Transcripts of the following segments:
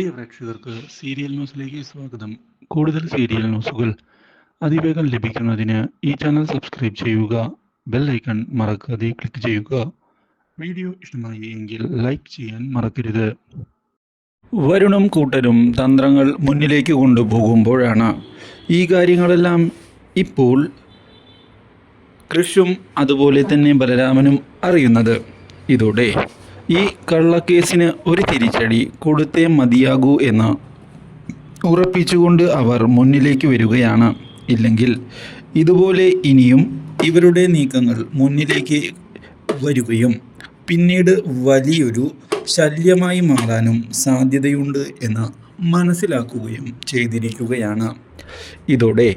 പ്രിയ പ്രേക്ഷകർക്ക് സീരിയൽ ന്യൂസിലേക്ക് സ്വാഗതം. കൂടുതൽ സീരിയൽ ന്യൂസുകൾ അതിവേഗം ലഭിക്കുന്നതിന് ഈ ചാനൽ സബ്സ്ക്രൈബ് ചെയ്യുക ബെൽ ഐക്കൺ മറക്കാതെ ക്ലിക്ക് ചെയ്യുക. വീഡിയോ ഇഷ്ടമായി എങ്കിൽ ലൈക്ക് ചെയ്യാൻ മറക്കരുത്. വരുണും കൂട്ടരും തന്ത്രങ്ങൾ മുന്നിലേക്ക് കൊണ്ടുപോകുമ്പോഴാണ് ഈ കാര്യങ്ങളെല്ലാം ഇപ്പോൾ കൃഷും അതുപോലെ തന്നെ ബലരാമനും അറിയുന്നത്. ഇതോടെ ഈ കള്ളക്കേസിന് ഒരു തിരിച്ചടി കൊടുത്തേ മതിയാകൂ എന്ന് ഉറപ്പിച്ചുകൊണ്ട് അവർ മുന്നിലേക്ക് വരികയാണ്. ഇല്ലെങ്കിൽ ഇതുപോലെ ഇനിയും ഇവരുടെ നീക്കങ്ങൾ മുന്നിലേക്ക് വരികയും പിന്നീട് വലിയൊരു ശല്യമായി മാറാനും സാധ്യതയുണ്ട് എന്ന് മനസ്സിലാക്കുകയും ചെയ്തിരിക്കുകയാണ്. ഇതോടെ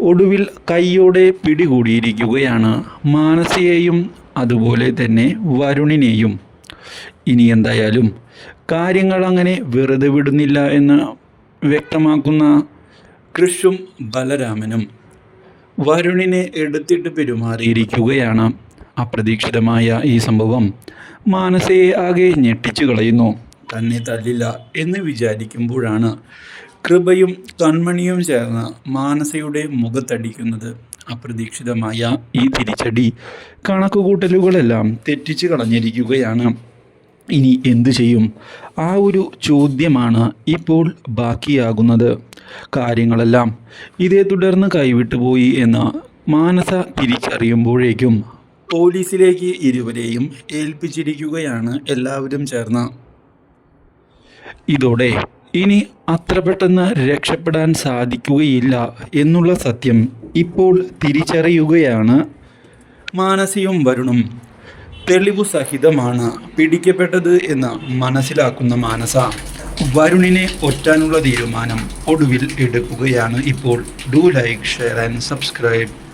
ഒടുവിൽ കൈയോടെ പിടികൂടിയിരിക്കുകയാണ് മാനസിയെയും അതുപോലെ തന്നെ വരുണിനെയും. ഇനി എന്തായാലും കാര്യങ്ങൾ അങ്ങനെ വെറുതെ വിടുന്നില്ല എന്ന് വ്യക്തമാക്കുന്ന കൃഷും ബലരാമനും വരുണിനെ എടുത്തിട്ട് പെരുമാറിയിരിക്കുകയാണ്. അപ്രതീക്ഷിതമായ ഈ സംഭവം മാനസയെ ആകെ ഞെട്ടിച്ചു കളയുന്നു. തന്നെ തല്ലില്ല എന്ന് വിചാരിക്കുമ്പോഴാണ് കൃപയും കൺമണിയും ചേർന്ന മാനസയുടെ മുഖത്തടിക്കുന്നത് അപ്രതീക്ഷിതമായ ഈ തിരിച്ചടി കണക്കുകൂട്ടലുകളെല്ലാം തെറ്റിച്ചു കളഞ്ഞിരിക്കുകയാണ്. ഇനി എന്തു ചെയ്യും? ആ ഒരു ചോദ്യമാണ് ഇപ്പോൾ ബാക്കിയാകുന്നത്. കാര്യങ്ങളെല്ലാം ഇതേ തുടർന്ന് കൈവിട്ടുപോയി എന്ന് മാനസ തിരിച്ചറിയുമ്പോഴേക്കും പോലീസിലേക്ക് ഇരുവരെയും ഏൽപ്പിച്ചിരിക്കുകയാണ് എല്ലാവരും ചേർന്ന്. ഇതോടെ ഇനി അത്ര പെട്ടെന്ന് രക്ഷപ്പെടാൻ സാധിക്കുകയില്ല എന്നുള്ള സത്യം ഇപ്പോൾ തിരിച്ചറിയുകയാണ്. മാനസിയും വരുണും തെളിവു സഹിതമാണ് പിടിക്കപ്പെട്ടത് എന്ന് മനസ്സിലാക്കുന്ന മാനസ വരുണിനെ ഒറ്റാനുള്ള തീരുമാനം ഒടുവിൽ എടുക്കുകയാണ് ഇപ്പോൾ. Do like share and subscribe